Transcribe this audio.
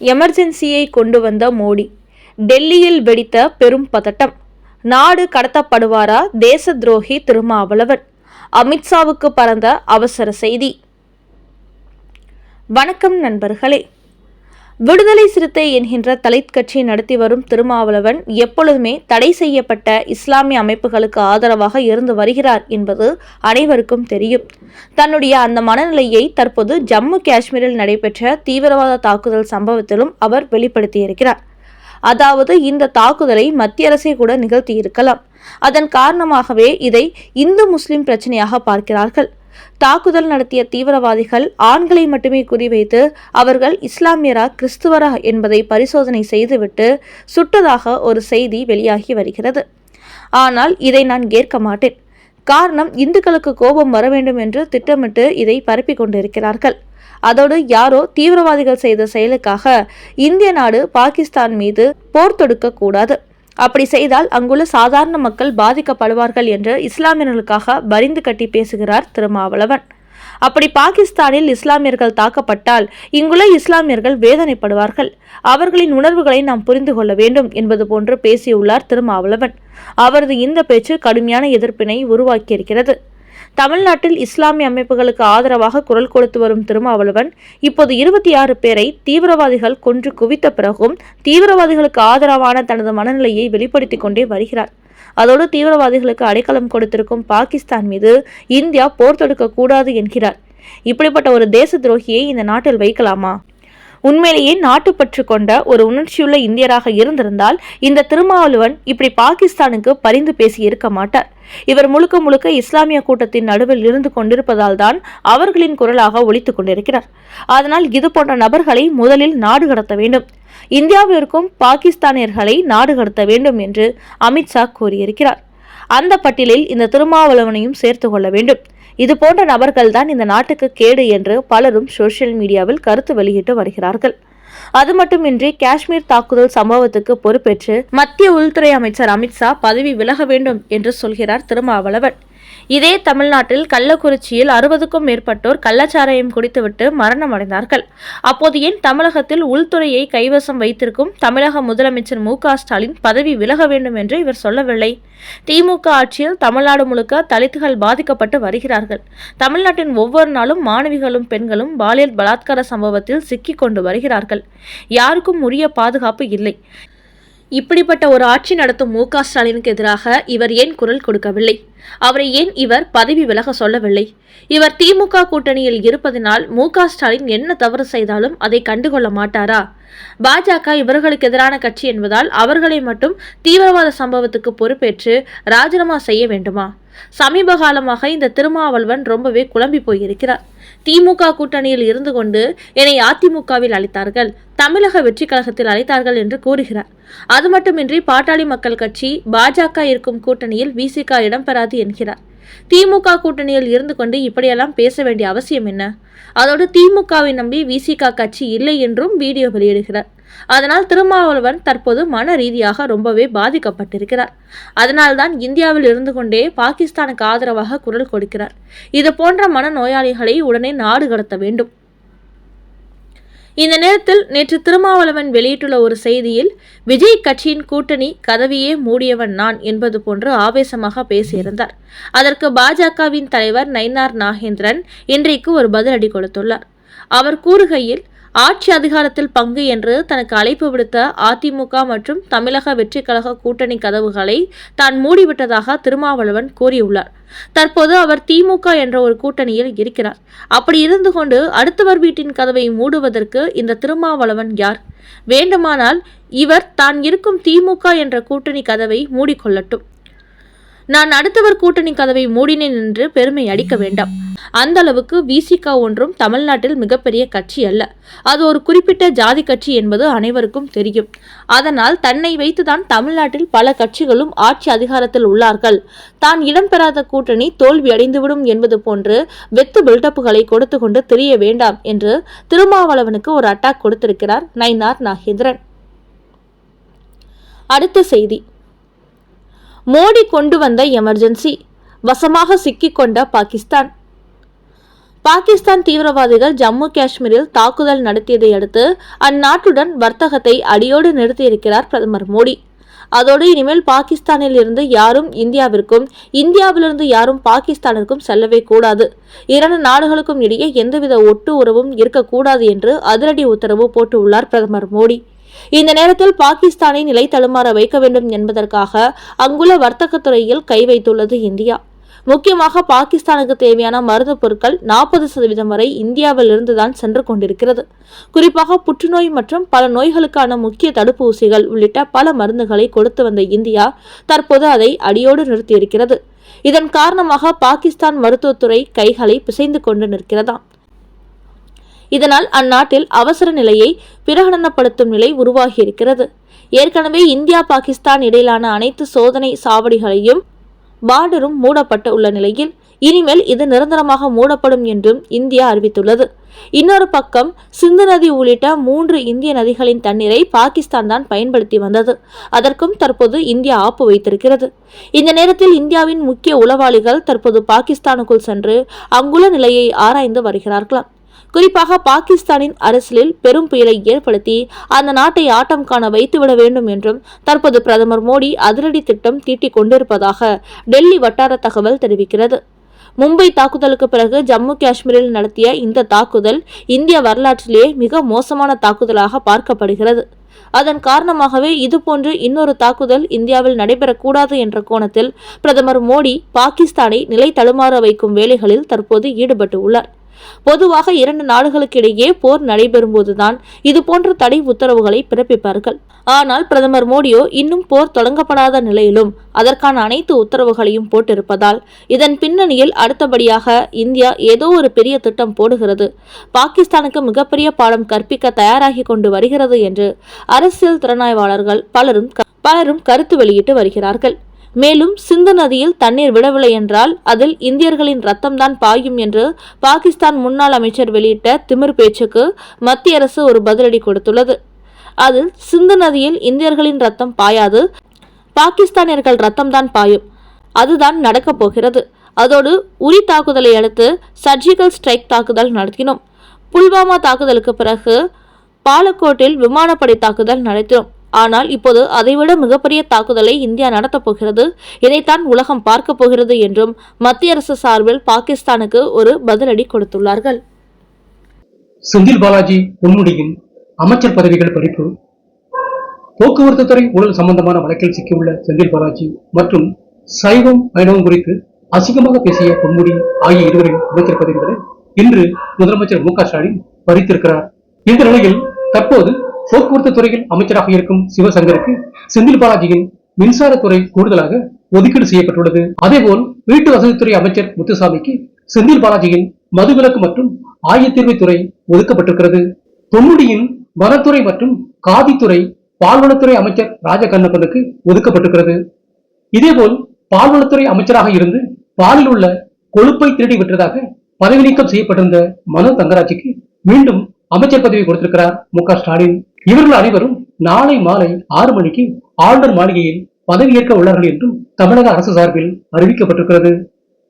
எமர்ஜென்சியை கொண்டு வந்த மோடி. டெல்லியில் வெடித்த பெரும் பதட்டம். நாடு கடத்தப்படுவாரா தேச துரோகி திருமாவளவன்? அமித்ஷாவுக்கு பறந்த அவசர செய்தி. வணக்கம் நண்பர்களே. விடுதலை சிறுத்தை என்கின்ற தலித் கட்சி நடத்தி வரும் திருமாவளவன் எப்பொழுதுமே தடை செய்யப்பட்ட இஸ்லாமிய அமைப்புகளுக்கு ஆதரவாக இருந்து வருகிறார் என்பது அனைவருக்கும் தெரியும். தன்னுடைய அந்த மனநிலையை தற்போது ஜம்மு காஷ்மீரில் நடைபெற்ற தீவிரவாத தாக்குதல் சம்பவத்திலும் அவர் வெளிப்படுத்தியிருக்கிறார். அதாவது இந்த தாக்குதலை மத்திய அரசே கூட நிகழ்த்தியிருக்கலாம். அதன் காரணமாகவே இதை இந்து முஸ்லிம் பிரச்சனையாக பார்க்கிறார்கள். தாக்குதல் நடத்திய தீவிரவாதிகள் ஆண்களை மட்டுமே குறிவைத்து அவர்கள் இஸ்லாமியரா கிறிஸ்துவரா என்பதை பரிசோதனை செய்துவிட்டு சுட்டதாக ஒரு செய்தி வெளியாகி வருகிறது. ஆனால் இதை நான் ஏற்க மாட்டேன். காரணம் இந்துக்களுக்கு கோபம் வர வேண்டும் என்று திட்டமிட்டு இதை பரப்பிக் கொண்டிருக்கிறார்கள். அதோடு யாரோ தீவிரவாதிகள் செய்த செயலுக்காக இந்திய நாடு பாகிஸ்தான் மீது போர் தொடுக்க கூடாது. அப்படி செய்தால் அங்குள்ள சாதாரண மக்கள் பாதிக்கப்படுவார்கள் என்று இஸ்லாமியர்களுக்காக பரிந்து கட்டி பேசுகிறார் திருமாவளவன். அப்படி பாகிஸ்தானில் இஸ்லாமியர்கள் தாக்கப்பட்டால் இங்குள்ள இஸ்லாமியர்கள் வேதனைப்படுவார்கள். அவர்களின் உணர்வுகளை நாம் புரிந்து கொள்ள வேண்டும் என்பது போன்று பேசியுள்ளார் திருமாவளவன். அவரது இந்த பேச்சு கடுமையான எதிர்ப்பினை உருவாக்கியிருக்கிறது. தமிழ்நாட்டில் இஸ்லாமிய அமைப்புகளுக்கு ஆதரவாக குரல் கொடுத்து வரும் திருமாவளவன் இப்போது இருபத்தி ஆறு பேரை தீவிரவாதிகள் கொன்று குவித்த பிறகும் தீவிரவாதிகளுக்கு ஆதரவான தனது மனநிலையை வெளிப்படுத்திக் கொண்டே வருகிறார். அதோடு தீவிரவாதிகளுக்கு அடைக்கலம் கொடுத்திருக்கும் பாகிஸ்தான் மீது இந்தியா போர் தொடுக்க கூடாது என்கிறார். இப்படிப்பட்ட ஒரு தேச துரோகியை இந்த நாட்டில் வைக்கலாமா? உண்மையிலேயே நாட்டுப்பற்று கொண்ட ஒரு உணர்ச்சியுள்ள இந்தியராக இருந்திருந்தால் இந்த திருமாவளவன் இப்படி பாகிஸ்தானுக்கு பரிந்து பேசி இருக்க மாட்டார். இவர் முழுக்க முழுக்க இஸ்லாமிய கூட்டத்தின் நடுவில் இருந்து கொண்டிருப்பதால் தான் அவர்களின் குரலாக ஒழித்துக் கொண்டிருக்கிறார். அதனால் இது போன்ற நபர்களை முதலில் நாடு கடத்த வேண்டும். இந்தியாவிற்கும் பாகிஸ்தானியர்களை நாடு கடத்த வேண்டும் என்று அமித்ஷா கூறியிருக்கிறார். அந்த பட்டியலில் இந்த திருமாவளவனையும் சேர்த்து கொள்ள வேண்டும். இது போன்ற நபர்கள்தான் இந்த நாட்டுக்கு கேடு என்று பலரும் சோசியல் மீடியாவில் கருத்து வெளியிட்டு வருகிறார்கள். அது மட்டுமின்றி காஷ்மீர் தாக்குதல் சம்பவத்துக்கு பொறுப்பேற்று மத்திய உள்துறை அமைச்சர் அமித்ஷா பதவி விலக வேண்டும் என்று சொல்கிறார் திருமாவளவன். இதே தமிழ்நாட்டில் கள்ளக்குறிச்சியில் அறுபதுக்கும் மேற்பட்டோர் கள்ளச்சாராயம் குடித்துவிட்டு மரணம் அடைந்தார்கள் அப்போது ஏன் தமிழகத்தில் உள்துறையை கைவசம் வைத்திருக்கும் தமிழக முதலமைச்சர் மு ஸ்டாலின் பதவி விலக வேண்டும் என்று இவர் சொல்லவில்லை. திமுக ஆட்சியில் தமிழ்நாடு முழுக்க தலித்துகள் பாதிக்கப்பட்டு வருகிறார்கள். தமிழ்நாட்டின் ஒவ்வொரு நாளும் மாணவிகளும் பெண்களும் பாலியல் பலாத்கார சம்பவத்தில் சிக்கிக் கொண்டு வருகிறார்கள். யாருக்கும் உரிய பாதுகாப்பு இல்லை. இப்படிப்பட்ட ஒரு ஆட்சி நடத்தும் மு ஸ்டாலினுக்கு எதிராக இவர் ஏன் குரல் கொடுக்கவில்லை? அவரை ஏன் இவர் பதவி விலக சொல்லவில்லை? இவர் திமுக கூட்டணியில் இருப்பதனால் மு ஸ்டாலின் என்ன தவறு செய்தாலும் அதை கண்டுகொள்ள மாட்டாரா? பாஜக இவர்களுக்கு எதிரான கட்சி என்பதால் அவர்களை மட்டும் தீவிரவாத சம்பவத்துக்கு பொறுப்பேற்று ராஜினாமா செய்ய வேண்டுமா? சமீப காலமாக இந்த திருமாவளவன் ரொம்பவே குழம்பி போயிருக்கிறார். திமுக கூட்டணியில் இருந்து கொண்டு என்னை அதிமுகவில் அழைத்தார்கள். தமிழக வெற்றி கழகத்தில் அழைத்தார்கள் என்று கூறுகிறார். அது மட்டுமின்றி பாட்டாளி மக்கள் கட்சி பாஜக இருக்கும் கூட்டணியில் விசிக இடம்பெறாது என்கிறார். திமுக கூட்டணியில் இருந்து கொண்டு இப்படியெல்லாம் பேச வேண்டிய அவசியம் என்ன? அதோடு திமுகவை நம்பி விசிக கட்சி இல்லை என்றும் வீடியோ வெளியிடுகிறார். அதனால் திருமாவளவன் தற்போது மன ரீதியாக ரொம்பவே பாதிக்கப்பட்டிருக்கிறார். அதனால்தான் இந்தியாவில் இருந்து கொண்டே பாகிஸ்தானுக்கு ஆதரவாக குரல் கொடுக்கிறார். இது போன்ற மன நோயாளிகளை உடனே நாடு கடத்த வேண்டும். இந்த நேரத்தில் நேற்று திருமாவளவன் வெளியிட்டுள்ள ஒரு செய்தியில் விஜய் கட்சியின் கூட்டணி கதவியே மூடியவன் நான் என்பது போன்று ஆவேசமாக பேசியிருந்தார். அதற்கு பாஜகவின் தலைவர் நயினார் நாகேந்திரன் இன்றைக்கு ஒரு பதிலடி கொடுத்துள்ளார். அவர் கூறுகையில் ஆட்சி அதிகாரத்தில் பங்கு என்று தனக்கு அழைப்பு விடுத்த அதிமுக மற்றும் தமிழக வெற்றி கழக கூட்டணி கதவுகளை தான் மூடிவிட்டதாக திருமாவளவன் கூறியுள்ளார். தற்போது அவர் திமுக என்ற ஒரு கூட்டணியில் இருக்கிறார். அப்படி இருந்து கொண்டு அடுத்தவர் வீட்டின் கதவை மூடுவதற்கு இந்த திருமாவளவன் யார்? வேண்டுமானால் இவர் தான் இருக்கும் திமுக என்ற கூட்டணி கதவை மூடிக்கொள்ளட்டும். நான் அடுத்தவர் கூட்டணி கதவை மூடினேன் என்று பெருமை அடிக்க வேண்டாம். அந்த அளவுக்கு விசிகா ஒன்றும் தமிழ்நாட்டில் மிகப்பெரிய கட்சி அல்ல. அது ஒரு குறிப்பிட்ட ஜாதி கட்சி என்பது அனைவருக்கும் தெரியும். அதனால் தன்னை வைத்துதான் தமிழ்நாட்டில் பல கட்சிகளும் ஆட்சி அதிகாரத்தில் உள்ளார்கள். தான் இடம்பெறாத கூட்டணி தோல்வி அடைந்துவிடும் என்பது போன்று வெத்து பில்டப்புகளை கொடுத்து கொண்டு தெரிய வேண்டாம் என்று திருமாவளவனுக்கு ஒரு அட்டாக் கொடுத்திருக்கிறார் நைனார் நாகேந்திரன். அடுத்த செய்தி. மோடி கொண்டு வந்த எமர்ஜென்சி வசமாக சிக்கிக்கொண்ட பாகிஸ்தான். பாகிஸ்தான் தீவிரவாதிகள் ஜம்மு காஷ்மீரில் தாக்குதல் நடத்தியதை அடுத்து அந்நாட்டுடன் வர்த்தகத்தை அடியோடு நிறுத்தியிருக்கிறார் பிரதமர் மோடி. அதோடு இனிமேல் பாகிஸ்தானில் இருந்து யாரும் இந்தியாவிற்கும் இந்தியாவிலிருந்து யாரும் பாகிஸ்தானிற்கும் செல்லவே கூடாது. இரண்டு நாடுகளுக்கும் இடையே எந்தவித ஒட்டு உறவும் இருக்கக்கூடாது என்று அதிரடி உத்தரவு போட்டுள்ளார் பிரதமர் மோடி. இந்த நேரத்தில் பாகிஸ்தானை நிலை தடுமாற வைக்க வேண்டும் என்பதற்காக அங்குள்ள வர்த்தகத்துறையில் கை வைத்துள்ளது இந்தியா. முக்கியமாக பாகிஸ்தானுக்கு தேவையான மருந்துப் பொருட்கள் நாற்பது சதவீதம் வரை இந்தியாவிலிருந்து தான் சென்று கொண்டிருக்கிறது. குறிப்பாக புற்றுநோய் மற்றும் பல நோய்களுக்கான முக்கிய தடுப்பூசிகள் உள்ளிட்ட பல மருந்துகளை கொடுத்து வந்த இந்தியா தற்போது அதை அடியோடு நிறுத்தியிருக்கிறது. இதன் காரணமாக பாகிஸ்தான் மருத்துவத்துறை கைகளை பிசைந்து கொண்டு நிற்கிறதாம். இதனால் அந்நாட்டில் அவசர நிலையை பிரகடனப்படுத்தும் நிலை உருவாகியிருக்கிறது. ஏற்கனவே இந்தியா பாகிஸ்தான் இடையிலான அனைத்து சோதனை சாவடிகளையும் பார்டரும் மூடப்பட்டு உள்ள நிலையில் இனிமேல் இது நிரந்தரமாக மூடப்படும் என்றும் இந்தியா அறிவித்துள்ளது. இன்னொரு பக்கம் சிந்து நதி உள்ளிட்ட மூன்று இந்திய நதிகளின் தண்ணீரை பாகிஸ்தான் தான் பயன்படுத்தி வந்தது. அதற்கும் தற்போது இந்தியா ஆப்பு வைத்திருக்கிறது. இந்த நேரத்தில் இந்தியாவின் முக்கிய உளவாளிகள் தற்போது பாகிஸ்தானுக்குள் சென்று அங்குள்ள நிலையை ஆராய்ந்து வருகிறார்களாம். குறிப்பாக பாகிஸ்தானின் அரசியலில் பெரும் புயலை ஏற்படுத்தி அந்த நாட்டை ஆட்டம் காண வைத்துவிட வேண்டும் என்றும் தற்போது பிரதமர் மோடி அதிரடி திட்டம் தீட்டிக் கொண்டிருப்பதாக டெல்லி வட்டார தகவல் தெரிவிக்கிறது. மும்பை தாக்குதலுக்கு பிறகு ஜம்மு காஷ்மீரில் நடத்திய இந்த தாக்குதல் இந்திய வரலாற்றிலேயே மிக மோசமான தாக்குதலாக பார்க்கப்படுகிறது. அதன் காரணமாகவே இதுபோன்று இன்னொரு தாக்குதல் இந்தியாவில் நடைபெறக்கூடாது என்ற கோணத்தில் பிரதமர் மோடி பாகிஸ்தானை நிலை தடுமாற வைக்கும் வேலைகளில் தற்போது ஈடுபட்டு உள்ளார் பொதுவாக இரண்டு நாடுகளுக்கு இடையே போர் நடைபெறும்போதுதான் இது போன்ற தடை உத்தரவுகளை பிறப்பிப்பார்கள். ஆனால் பிரதமர் மோடியோ இன்னும் போர் தொடங்கப்படாத நிலையிலும் அதற்கான அனைத்து உத்தரவுகளையும் போட்டிருப்பதால் இதன் பின்னணியில் அடுத்தபடியாக இந்தியா ஏதோ ஒரு பெரிய திட்டம் போடுகிறது. பாகிஸ்தானுக்கு மிகப்பெரிய பாடம் கற்பிக்க தயாராகி கொண்டு வருகிறது என்று அரசியல் திறனாய்வாளர்கள் பலரும் பலரும் கருத்து வெளியிட்டு வருகிறார்கள். மேலும் சிந்து நதியில் தண்ணீர் விடவில்லை என்றால் அதில் இந்தியர்களின் ரத்தம்தான் பாயும் என்று பாகிஸ்தான் முன்னாள் அமைச்சர் வெளியிட்ட திமிர் பேச்சுக்கு மத்திய அரசு ஒரு பதிலடி கொடுத்துள்ளது. அதில் சிந்து நதியில் இந்தியர்களின் ரத்தம் பாயாது பாகிஸ்தானியர்கள் ரத்தம்தான் பாயும். அதுதான் நடக்கப் போகிறது. அதோடு உரி தாக்குதலை அடுத்து சர்ஜிக்கல் ஸ்ட்ரைக் தாக்குதல் நடத்தினோம். புல்வாமா தாக்குதலுக்கு பிறகு பாலக்கோட்டில் விமானப்படை தாக்குதல் நடத்தினோம் ஆனால் இப்போது அதைவிட மிகப்பெரிய தாக்குதலை இந்தியா நடத்தப் போகிறது. இதைத்தான் உலகம் பார்க்கப் போகிறது என்றும் மத்திய அரசு சார்பில் பாகிஸ்தானுக்கு ஒரு பதிலடி கொடுத்துள்ளார்கள். செந்தில் பாலாஜி பொன்முடியின் அமைச்சர் பதவிகள் பறிப்பு போக்குவரத்து துறை ஊழல் சம்பந்தமான வழக்கில் சிக்கியுள்ள செந்தில் பாலாஜி மற்றும் சைவம் வைணவம் குறித்து அசிங்கமாக பேசிய பொன்முடி ஆகிய இருவரின் அமைச்சர் பதவிகளை இன்று முதலமைச்சர் மு க ஸ்டாலின் பறித்திருக்கிறார். இந்த நிலையில் தற்போது போக்குவரத்து துறையில் அமைச்சராக இருக்கும் சிவசங்கருக்கு செந்தில் பாலாஜியின் மின்சாரத்துறை கூடுதலாக ஒதுக்கீடு செய்யப்பட்டுள்ளது. அதேபோல் வீட்டு வசதித்துறை அமைச்சர் முத்துசாமிக்கு செந்தில் பாலாஜியின் மதுவிலக்கு மற்றும் ஆயத்தீர்வைத் துறை ஒதுக்கப்பட்டிருக்கிறது. பொன்முடியின் வனத்துறை மற்றும் காதித்துறை பால்வளத்துறை அமைச்சர் ராஜகண்ணப்பனுக்கு ஒதுக்கப்பட்டிருக்கிறது. இதேபோல் பால்வளத்துறை அமைச்சராக இருந்து பாலில் உள்ள கொழுப்பை திருடி விட்டதாக பதவி நீக்கம் செய்யப்பட்டிருந்த மனோ தங்கராஜுக்கு மீண்டும் அமைச்சர் பதவி கொடுத்திருக்கிறார் மு ஸ்டாலின். இவர்கள் அனைவரும் நாளை மாலை ஆறு மணிக்கு ஆளுநர் மாளிகையில் பதவியேற்க உள்ளார்கள் என்றும் தமிழக அரசு சார்பில் அறிவிக்கப்பட்டிருக்கிறது.